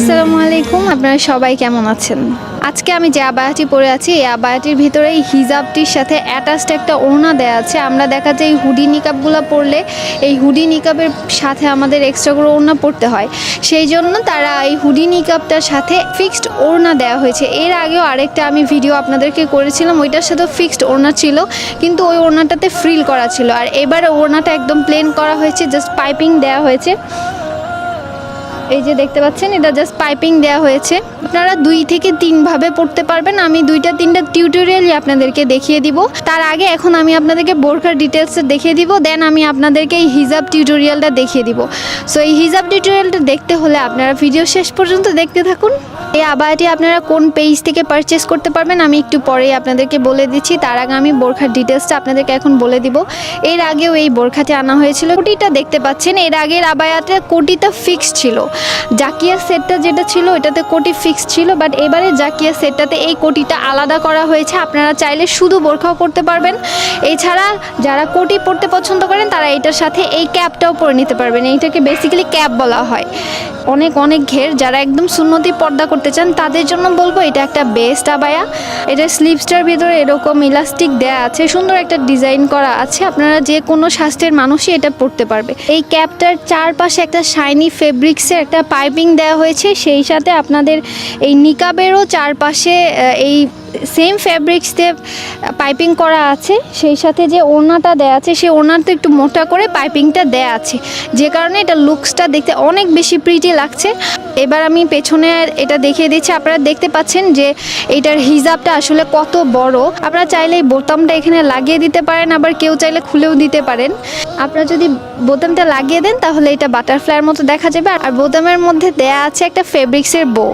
আসসালামু আলাইকুম, আপনারা সবাই কেমন আছেন? আজকে আমি যে আবায়াটি পরে আছি, এই আবায়াটির ভিতরে এই হিজাবটির সাথে অ্যাটাচড একটা ওড়না দেওয়া আছে। আমরা দেখা যায় এই হুডি নিকাবগুলো পরলে এই হুডি নিকাবের সাথে আমাদের এক্সট্রা করে ওড়না পরতে হয়। সেই জন্য তারা এই হুডি নিকাবটার সাথে ফিক্সড ওড়না দেওয়া হয়েছে। এর আগেও আরেকটা আমি ভিডিও আপনাদেরকে করেছিলাম, ওইটার সাথেও ফিক্সড ওড়না ছিল, কিন্তু ওই ওড়নাটাতে ফ্রিল করা ছিল। আর এবারে ওড়নাটা একদম প্লেন করা হয়েছে জাস্ট পাইপিং দেওয়া হয়েছে। এই যে দেখতে পাচ্ছেন, এটা জাস্ট পাইপিং দেওয়া হয়েছে। আপনারা দুই থেকে তিনভাবে পড়তে পারবেন। আমি দুইটা, তিনটা টিউটোরিয়ালই আপনাদেরকে দেখিয়ে দিব। তার আগে এখন আমি আপনাদেরকে বোরখার ডিটেলসটা দেখিয়ে দিব। দেন আমি আপনাদেরকে এই হিজাব টিউটোরিয়ালটা দেখিয়ে দিব। সো এই হিজাব টিউটোরিয়ালটা দেখতে হলে আপনারা ভিডিও শেষ পর্যন্ত দেখতে থাকুন। এই আবায়াটি আপনারা কোন পেজ থেকে পারচেস করতে পারবেন, আমি একটু পরেই আপনাদেরকে বলে দিচ্ছি। তার আগে আমি বোরখার ডিটেলসটা আপনাদেরকে এখন বলে দিব। এর আগেও এই বোরখাটি আনা হয়েছিল। কোটিটা দেখতে পাচ্ছেন, এর আগের আবায়াতে কোটিটা ফিক্সড ছিল। জাকিয়া সেটটা যেটা ছিল এটাতে কোটি ফিক্সড ছিল বাট এবারে জাকিয়া সেটটাতে এই কোটিটা আলাদা করা হয়েছে। আপনারা চাইলে শুধু বোরখাও পরতে পারবেন। এছাড়া যারা কোটি পরতে পছন্দ করেন, তারা এটার সাথে এই ক্যাপটাও পরে নিতে পারবেন। এইটাকে বেসিক্যালি ক্যাপ বলা হয়। অনেক অনেক ঘের, যারা একদম সুন্নতি পর্দা করতে চান, তাদের জন্য বলব এটা একটা বেস্ট আবায়া। এটা স্লিপসটার ভিতরে এরকম ইলাস্টিক দেয়া আছে, সুন্দর একটা ডিজাইন করা আছে। আপনারা যে কোনো স্বাস্থ্যের মানুষই এটা পড়তে পারবে। এই ক্যাপটার চারপাশে একটা শাইনি ফেব্রিক্সের একটা পাইপিং দেওয়া হয়েছে, সেই সাথে আপনাদের এই নিকাবেরও চারপাশে এই সেম ফ্যাব্রিক্স দিয়ে পাইপিং করা আছে, সেই সাথে যে ওড়নাটা দেয়া আছে, সেই ওড়নাটা একটু মোটা করে পাইপিংটা দেয়া আছে। যে কারণে এটা লুকসটা দেখতে অনেক বেশি প্রিটি লাগছে। এবার আমি পেছনে এটা দেখিয়ে দিচ্ছি। আপনারা দেখতে পাচ্ছেন যে এইটার হিজাবটা আসলে কত বড়। আপনারা চাইলে এই বোতামটা এখানে লাগিয়ে দিতে পারেন, আবার কেউ চাইলে খুলেও দিতে পারেন। আপনারা যদি বোতামটা লাগিয়ে দেন, তাহলে এটা বাটারফ্লাইয়ের মতো দেখা যাবে। আর বোতামের মধ্যে দেয়া আছে একটা ফেব্রিক্সের বো